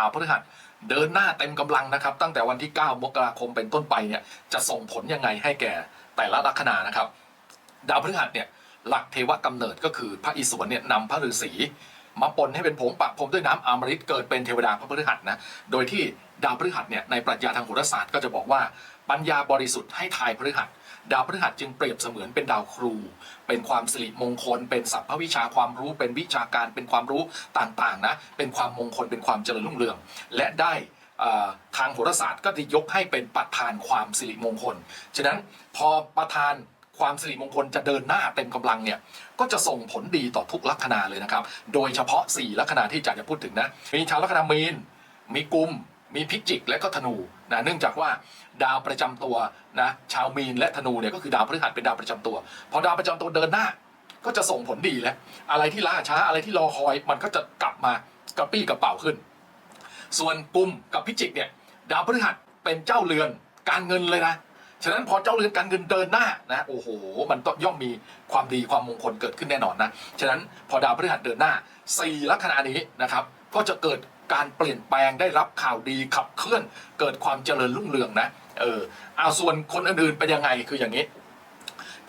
าวพฤหัสเดินหน้าเต็มกำลังนะครับ ตั้งแต่วันที่ 9 มกราคมเป็นต้นไปเนี่ยจะส่งผลยังไงให้แก่แต่ละลัคนานะครับ ดาวพฤหัสเนี่ยหลักเทวกำเนิดก็คือพระอิศวรเนี่ยนำพระฤาษีมาปนให้เป็นผงปะพรมด้วยน้ำอมฤตเกิดเป็นเทวดาพระพฤหัสนะ โดยที่ดาวพฤหัสเนี่ยในปรัชญาทางโหราศาสตร์ก็จะบอกว่า ปัญญาบริสุทธิ์ให้ทายพฤหัส ดาวพฤหัสจึงเปรียบเสมือนเป็นดาวครู เป็นความสิริมงคล เป็นสัพพวิชาความรู้ เป็นวิชาการ เป็นความรู้ต่างๆนะ เป็นความมงคล เป็นความเจริญรุ่งเรือง และได้ทางโหราศาสตร์ก็จะยกให้เป็นประธานความสิริมงคล ฉะนั้นพอประธานความสิริมงคลจะเดินหน้าเต็มกำลังเนี่ยก็จะส่งผลดีต่อทุกลัคนาเลยนะครับ โดยเฉพาะ 4 ลัคนาที่จารย์จะพูดถึงนะ มีชาวลัคนามีน มีกุม มีพิจิก และก็ธนู นะเนื่องจากว่าดาวประจำตัวนะชาวมีนและธนูเนี่ยก็คือดาวพฤหัสเป็นดาวประจำตัว พอดาวประจำตัวเดินหน้า ก็จะส่งผลดีแล้ว อะไรที่ล่าช้าอะไรที่รอคอยมันก็จะกลับมากระปี้กระเป๋าขึ้น ส่วนกุมกับพิจิกเนี่ยดาวพฤหัสเป็นเจ้าเรือนการเงินเลยนะฉะนั้นพอเจ้าเรือนการเงินเดินหน้านะโอ้โห มันต้องย่อมมีความดีความมงคลเกิดขึ้นแน่นอนนะฉะนั้นพอดาวพฤหัสเดินหน้าสี่ลัคนานี้นะครับก็จะเกิด การเปลี่ยนแปลงได้รับข่าวดีขับเคลื่อนเกิดความเจริญรุ่งเรืองนะเออเอาส่วนคนอื่นๆเป็นยังไงคืออย่างนี้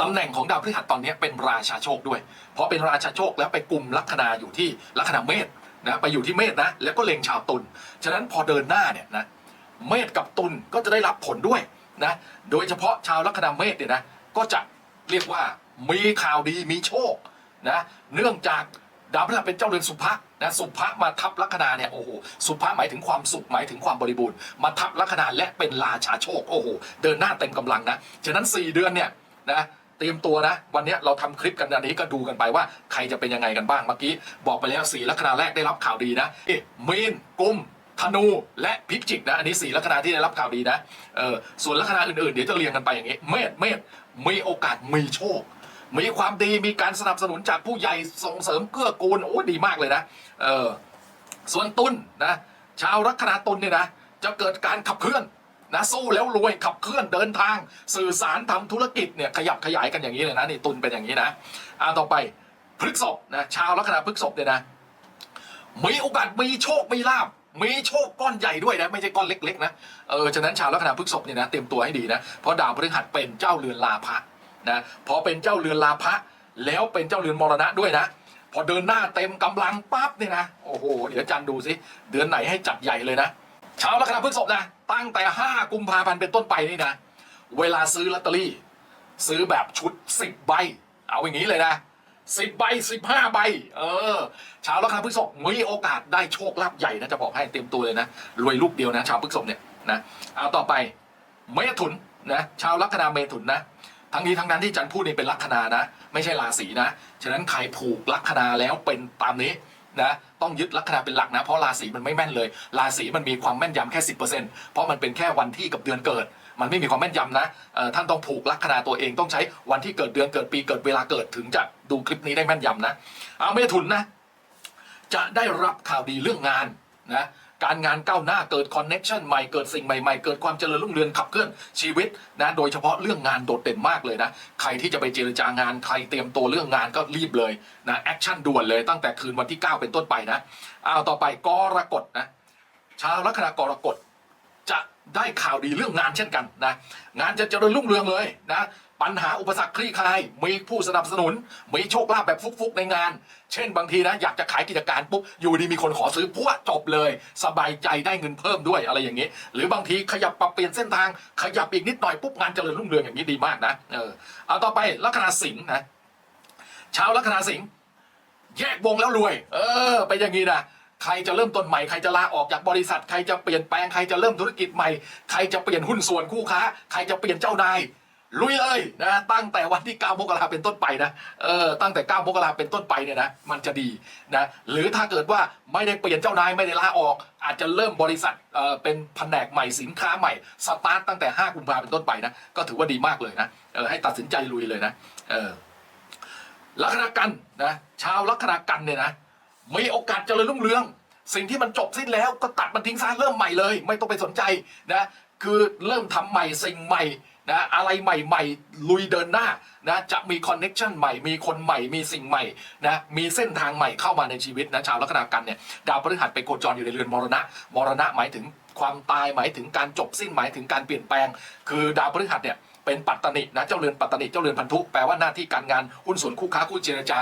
ตำแหน่งของดาวพฤหัสตอนนี้เป็นราชาโชคด้วย เพราะเป็นราชาโชคแล้วไปกลุ่มลัคนาอยู่ที่ลัคนาเมษนะไปอยู่ที่เมษนะแล้วก็เล็งชาวตุลฉะนั้นพอเดินหน้าเนี่ยนะเมษกับตุลก็จะได้รับผลด้วยนะโดยเฉพาะชาวลัคนาเมษเนี่ยนะก็จะเรียกว่ามีข่าวดีมีโชคนะเนื่องจาก ดาวพฤหัสเป็นเจ้าเรือนสุภะนะสุภะมาทับลัคนาเนี่ยโอ้โหสุภะหมายถึงความสุขหมายถึงความบริบูรณ์มาทับลัคนาและเป็นราชาโชคโอ้โหเดินหน้าเต็มกำลังนะฉะนั้น 4 เดือนเนี่ยนะเตรียมตัวนะวันนี้เราทำคลิปกันอันนี้ก็ดูกันไปว่าใครจะเป็นยังไงกันบ้างเมื่อกี้บอกไปแล้วสี่ลัคนาแรกได้รับข่าวดีนะเอ๊ะมีนกุมธนูและพิจิกนะอันนี้สี่ลัคนาที่ได้รับข่าวดีนะเออส่วนลัคนาอื่นๆเดี๋ยวจะเรียงกันไปอย่างนี้ เมษเมษมีโอกาสมีโชค มีความดีมีการสนับสนุนจากผู้ใหญ่ส่งเสริมเกื้อกูลโอ้ดีมากเลยนะเออส่วนตุลนะชาวลัคนาตุลเนี่ยนะจะเกิดการขับเคลื่อนนะสู้แล้วรวยขับเคลื่อนเดินทาง สื่อสารทำธุรกิจเนี่ยขยับขยายกันอย่างนี้เลยนะนี่ตุลเป็นอย่างนี้นะอ่าต่อไปพฤกษภนะชาวลัคนาพฤกษภเนี่ยนะมีโอกาสมีโชคมีลาบมีโชคก้อนใหญ่ด้วยนะ ไม่ใช่ก้อนเล็กๆนะเออฉะนั้นชาวลัคนาพฤกษภเนี่ยนะเตรียมตัวให้ดีนะเพราะดาวพฤหัสเป็นเจ้าเรือนลาภะ นะพอเป็นเจ้าเรือนลาภะแล้วเป็นเจ้าเรือนมรณะด้วยนะ พอเดินหน้าเต็มกำลังปั๊บเนี่ยนะโอ้โหเดี๋ยวอาจันดูสิเดือนไหนให้จัดใหญ่เลยนะชาวลัคนาพฤษภนะตั้งแต่ 5 กุมภาพันธ์เป็นต้นไปนี่นะ เวลาซื้อลอตเตอรี่ ซื้อแบบชุด 10 ใบ เอาอย่างนี้เลยนะ10ใบ15ใบ เออ ชาวลัคนาพฤษภมีโอกาสได้โชคลาภใหญ่นะจะบอกให้เต็มตัวเลยนะ รวยลูกเดียวนะ ชาวพฤษภเนี่ยนะเอาต่อไปเมถุนนะชาวลัคนาเมถุนนะ ทั้งนี้ทั้งนั้นที่จันพูดนี่เป็นลัคนานะ ไม่ใช่ราศีนะ ฉะนั้นใครผูกลัคนาแล้วเป็นตามนี้นะต้องยึดลัคนาเป็นหลักนะเพราะราศีมันไม่แม่นเลย ราศีมันมีความแม่นยำแค่สิเพราะมันเป็นแค่วันที่กับเดือนเกิด มันไม่มีความแม่นยำนะท่านต้องผูกลัคนาตัวเองต้องใช้วันที่เกิดเดือนเกิดปีเกิดเวลาเกิดถึงจะดูคลิปนี้ได้แม่นยำนะเอาเมถุนนะ จะได้รับข่าวดีเรื่องงานนะ การงานก้าวหน้าเกิดคอนเน็ชันใหม่เกิดสิ่งใหม่ๆ เกิดความเจริญรุ่งเรืองขับเคลื่อนชีวิตนะโดยเฉพาะเรื่องงานโดดเด่นมากเลยนะใครที่จะไปเจรจางานใครเตรียมตัวเรื่องงานก็รีบเลยนะแอคชั่นด่วนเลยตั้งแต่คืนวันที่ 9 เป็นต้นไปนะเอาต่อไปกรกฎนะชาวลัคนากรกฎ จะได้ข่าวดีเรื่องงานเช่นกันนะงานจะเจริญรุ่งเรืองเลยนะปัญหาอุปสรรคคลี่คลาย มีผู้สนับสนุน มีโชคลาภแบบฟุกๆในงาน เช่นบางทีนะอยากจะขายกิจการปุ๊บอยู่ดีมีคนขอซื้อพวจบเลย สบายใจได้เงินเพิ่มด้วยอะไรอย่างนี้ หรือบางทีขยับปรับเปลี่ยนเส้นทาง ขยับอีกนิดหน่อยปุ๊บงานเจริญรุ่งเรืองอย่างนี้ดีมากนะเออเอาต่อไปลัคนาสิงห์นะชาวลัคนาสิงห์แยกวงแล้วรวย เออ ไปอย่างนี้นะ ใครจะเริ่มต้นใหม่ใครจะลาออกจากบริษัท ใครจะเปลี่ยนแปลงใครจะเริ่มธุรกิจใหม่ ใครจะเปลี่ยนหุ้นส่วนคู่ค้า ใครจะเปลี่ยนเจ้านายลุยเลยนะตั้งแต่วันที่ 9 มกราเป็นต้นไปนะเออตั้งแต่ 9 มกราเป็นต้นไปเนี่ยนะมันจะดีนะหรือถ้าเกิดว่าไม่ได้เปลี่ยนเจ้านายไม่ได้ลาออก อาจจะเริ่มบริษัทเออเป็นแผนกใหม่สินค้าใหม่สตาร์ตตั้งแต่ 5 กุมภาเป็นต้นไปนะก็ถือว่าดีมากเลยนะเออให้ตัดสินใจลุยเลยนะเออลัคนากันนะชาวลัคนากันเนี่ยนะ มีโอกาสเจริญรุ่งเรือง สิ่งที่มันจบสิ้นแล้วก็ตัดมันทิ้งซะเริ่มใหม่เลย ไม่ต้องไปสนใจนะคือเริ่มทำใหม่สิ่งใหม่นะอะไรใหม่ๆ ลุยเดินหน้านะจะมีคอนเน็ชันใหม่ มีคนใหม่ มีสิ่งใหม่นะมีเส้นทางใหม่เข้ามาในชีวิตนะชาวลัคนากันเนี่ยดาวพฤหัสไปโคจรอยู่ในเรือนมรณะ มรณะหมายถึงความตายหมายถึงการจบสิ้นหมายถึงการเปลี่ยนแปลง คือดาวพฤหัสเนี่ย เป็นปัตตนินะเจ้าเรือนปัตตนิเจ้าเรือนพันธุแปลว่าหน้าที่การงานหุ้นส่วนคู่ค้าคู่เจรจา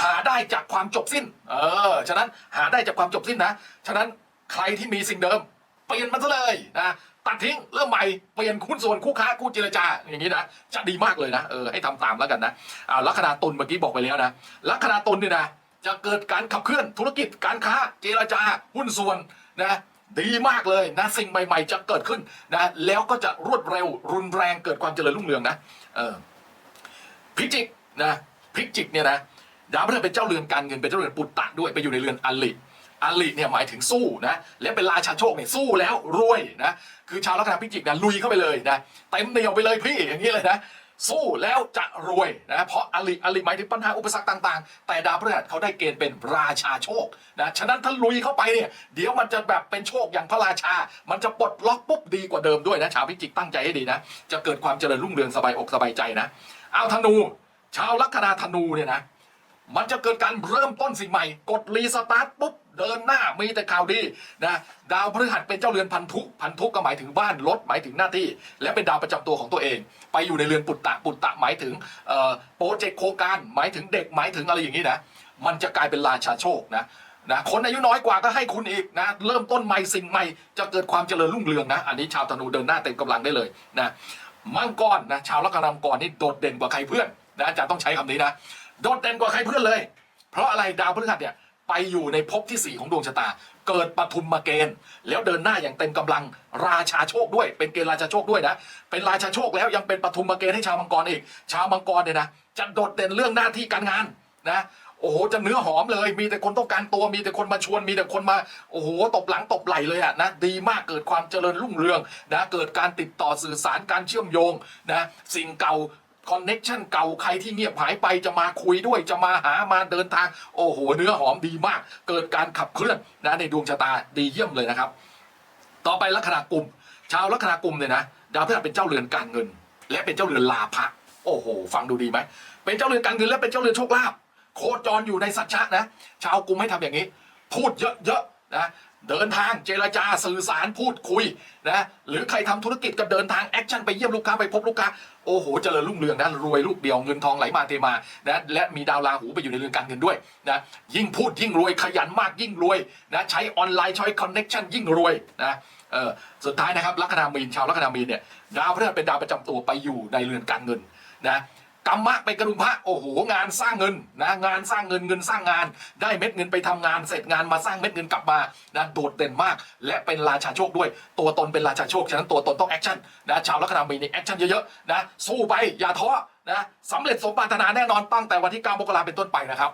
หาได้จากความจบสิ้น เออฉะนั้นหาได้จากความจบสิ้นนะฉะนั้นใครที่มีสิ่งเดิม เปลี่ยนมันซะเลยนะตัดทิ้งเริ่มใหม่เปลี่ยนหุ้นส่วนคู่ค้าคู่เจรจาอย่างนี้นะจะดีมากเลยนะเออให้ทำตามแล้วกันนะอ่าลัคนาตุลเมื่อกี้บอกไปแล้วนะลัคนาตุลเนี่ยนะจะเกิดการขับเคลื่อนธุรกิจการค้าเจรจาหุ้นส่วนนะ ดีมากเลยนะสิ่งใหม่ๆ จะเกิดขึ้นนะแล้วก็จะรวดเร็วรุนแรงเกิดความเจริญรุ่งเรืองนะเออพิจิกนะพิจิกเนี่ยนะดาวพฤหัสเป็นเจ้าเรือนการเงินเป็นเจ้าเรือนปุตตะด้วยไปอยู่ในเรือนอลิอลิเนี่ยหมายถึงสู้นะและเป็นราชาโชคเนี่ยสู้แล้วรวยนะคือชาวลัคนาพิจิกนะลุยเข้าไปเลยนะเต็มเหนียวไปเลยพี่อย่างนี้เลยนะ สู้แล้วจะรวยนะเพราะอลิอลิหมายถึงปัญหาอุปสรรคต่างๆ แต่ดาวพฤหัสเขาได้เกณฑ์เป็นราชาโชคนะฉะนั้นถ้าลุยเข้าไปเนี่ยเดี๋ยวมันจะแบบเป็นโชคอย่างพระราชา มันจะปลดล็อกปุ๊บดีกว่าเดิมด้วยนะชาวพิจิกตั้งใจให้ดีนะ จะเกิดความเจริญรุ่งเรืองสบายอกสบายใจนะ เอาธนู ชาวลัคนาธนูเนี่ยนะมันจะเกิดการเริ่มต้นสิ่งใหม่ กดรีสตาร์ทปุ๊บ เดินหน้ามีแต่ข่าวดีนะดาวพฤหัสเป็นเจ้าเรือนพันธุพันธุก็หมายถึงบ้านรถหมายถึงหน้าที่ และเป็นดาวประจำตัวของตัวเอง ไปอยู่ในเรือนปุตตะปุตตะหมายถึงโปรเจกต์โครงการหมายถึงเด็กหมายถึงอะไรอย่างนี้นะมันจะกลายเป็นราชาโชคนะนะคนอายุน้อยกว่าก็ให้คุณอีกนะเริ่มต้นใหม่สิ่งใหม่จะเกิดความเจริญรุ่งเรืองนะ อันนี้ชาวธนูเดินหน้าเต็มกำลังได้เลยนะมังกรนะชาวลัคนามังกรนี่โดดเด่นกว่าใครเพื่อนนะอาจารย์ต้องใช้คำนี้นะโดดเด่นกว่าใครเพื่อนเลย เพราะอะไรดาวพฤหัสเนี่ย ไปอยู่ในภพที่ 4 ของดวงชะตา เกิดปฐุมมาเกณฑ์ แล้วเดินหน้าอย่างเต็มกำลังราชาโชคด้วย เป็นเกณฑ์ราชาโชคด้วยนะ เป็นราชาโชคแล้วยังเป็นปฐุมมาเกณฑ์ให้ชาวมังกรอีก ชาวมังกรเนี่ยนะจะโดดเด่นเรื่องหน้าที่การงานนะโอ้โหจะเนื้อหอมเลย มีแต่คนต้องการตัวมีแต่คนมาชวนมีแต่คนมาโอ้โหตบหลังตบไหลเลยอะนะดีมากเกิดความเจริญรุ่งเรืองนะเกิดการติดต่อสื่อสารการเชื่อมโยงนะสิ่งเก่า คอนเน็ชันเก่าใครที่เงียบหายไปจะมาคุยด้วยจะมาหามาเดินทาง โอ้โห เนื้อหอมดีมาก เกิดการขับเคลื่อนนะในดวงชะตาดีเยี่ยมเลยนะครับ ต่อไปลัคนากุมชาวลัคนากุมเนี่ยนะดาวพฤหัสเป็นเจ้าเรือนการเงิน และเป็นเจ้าเรือนลาภะโอ้โห ฟังดูดีไหมเป็นเจ้าเรือนการเงินและเป็นเจ้าเรือนโชคลาภโคจรอยู่ในสัจจะนะ ชาวกุมให้ทำอย่างนี้ พูดเยอะๆนะเดินทางเจรจาสื่อสารพูดคุยนะหรือใครทำธุรกิจก็เดินทางแอคชั่นไปเยี่ยมลูกค้าไปพบลูกค้า โอ้โหเจริญรุ่งเรืองนะรวยลูกเดียวเงินทองไหลมาเทมานะและมีดาวราหูไปอยู่ในเรือนการเงินด้วยนะยิ่งพูดยิ่งรวยขยันมากยิ่งรวยนะใช้ออนไลน์ใช้คอนเน็ชันยิ่งรวยนะเออสุดท้ายนะครับลัคนามีนชาวลัคนามีนเนี่ยดาวพฤหัสเป็นดาวประจำตัวไปอยู่ในเรือนการเงินนะ กรรมะไปกระดุมพระโอ้โหงานสร้างเงินนะงานสร้างเงินเงินสร้างงาน ได้เม็ดเงินไปทำงานเสร็จงานมาสร้างเม็ดเงินกลับมานะโดดเด่นมาก และเป็นราชาโชคด้วย ตัวตนเป็นราชาโชคฉะนั้นตัวตนต้องแอคชั่นนะชาวลัคนามีนนี่แอคชั่นเยอะๆนะสู้ไปอย่าท้อนะสำเร็จสมปรารถนาแน่นอนตั้งแต่วันที่9มกราเป็นต้นไปนะครับ